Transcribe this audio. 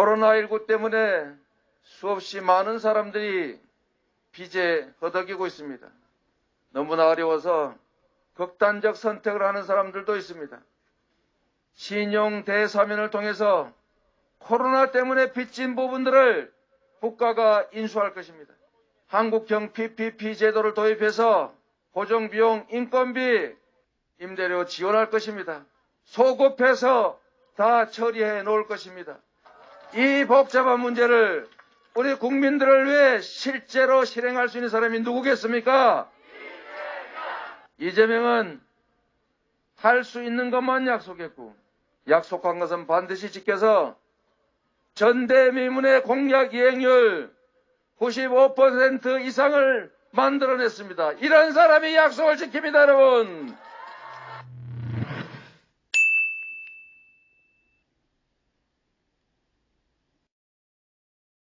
코로나19 때문에 수없이 많은 사람들이 빚에 허덕이고 있습니다. 너무나 어려워서 극단적 선택을 하는 사람들도 있습니다. 신용 대사면을 통해서 코로나 때문에 빚진 부분들을 국가가 인수할 것입니다. 한국형 PPP 제도를 도입해서 고정비용, 인건비, 임대료 지원할 것입니다. 소급해서 다 처리해 놓을 것입니다. 이 복잡한 문제를 우리 국민들을 위해 실제로 실행할 수 있는 사람이 누구겠습니까? 이재명은 할 수 있는 것만 약속했고 약속한 것은 반드시 지켜서 전대미문의 공약 이행률 95% 이상을 만들어냈습니다. 이런 사람이 약속을 지킵니다, 여러분.